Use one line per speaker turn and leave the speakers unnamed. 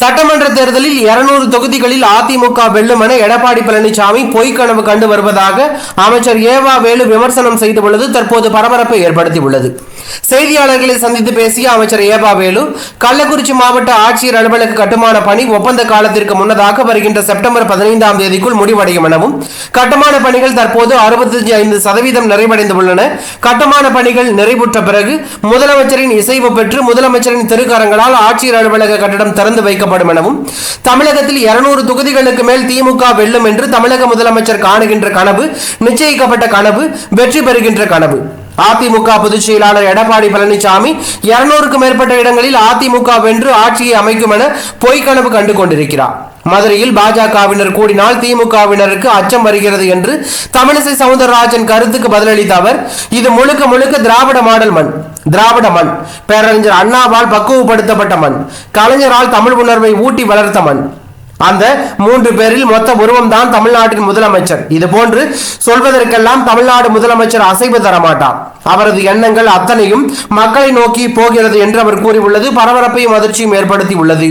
சட்டமன்ற தேர்தலில் இருநூறு தொகுதிகளில் அதிமுக வெல்லும் என எடப்பாடி பழனிசாமி பொய்க்கனவு கண்டு வருவதாக அமைச்சர் ஏவா வேலு விமர்சனம் செய்துள்ளது தற்போது பரபரப்பை ஏற்படுத்தியுள்ளது. செய்தியாளர்களை சந்தித்து பேசிய அமைச்சர் ஏவா வேலு கள்ளக்குறிச்சி மாவட்ட ஆட்சியர் அலுவலக கட்டுமான பணி ஒப்பந்த காலத்திற்கு முன்னதாக வருகின்ற செப்டம்பர் பதினைந்தாம் தேதிக்குள் முடிவடையும் எனவும் கட்டுமான பணிகள் தற்போது அறுபத்தி ஐந்து சதவீதம் நிறைவடைந்துள்ளன கட்டுமான பணிகள் நிறைவுற்ற பிறகு முதலமைச்சரின் இசைவு பெற்று முதலமைச்சரின் திருக்கரங்களால் ஆட்சியர் அலுவலக கட்டடம் திறந்து வைக்கப்படும் எனவும் தமிழகத்தில் இருநூறு தொகுதிகளுக்கு மேல் திமுக வெல்லும் என்று தமிழக முதலமைச்சர் காணுகின்ற கனவு நிச்சயிக்கப்பட்ட கனவு வெற்றி பெறுகின்ற கனவு. அதிமுக பொதுச் செயலாளர் எடப்பாடி பழனிசாமி இருநூறுக்கும் மேற்பட்ட இடங்களில் அதிமுக வென்று ஆட்சியை அமைக்கும் என பொய்க்கனவு கண்டு கொண்டிருக்கிறார். மதுரையில் பாஜகவினர் கூடினால் திமுகவினருக்கு அச்சம் வருகிறது என்று தமிழிசை சவுந்தரராஜன் கருத்துக்கு பதிலளித்த அவர் இது முழுக்க முழுக்க திராவிட மாடல் மண் திராவிட மண். பேரறிஞர் அண்ணாவால் பக்குவப்படுத்தப்பட்ட மண் கலைஞரால் தமிழ் உணர்வை ஊட்டி வளர்த்த மண். அந்த மூன்று பேரில் மொத்த உருவம் தான் தமிழ்நாட்டின் முதலமைச்சர். இது போன்று சொல்வதற்கெல்லாம் தமிழ்நாடு முதலமைச்சர் அசைவு தரமாட்டார். அவரது எண்ணங்கள் அத்தனையும் மக்களை நோக்கி போகிறது என்று அவர் கூறியுள்ளது பரபரப்பையும் அதிர்ச்சியும் ஏற்படுத்தி உள்ளது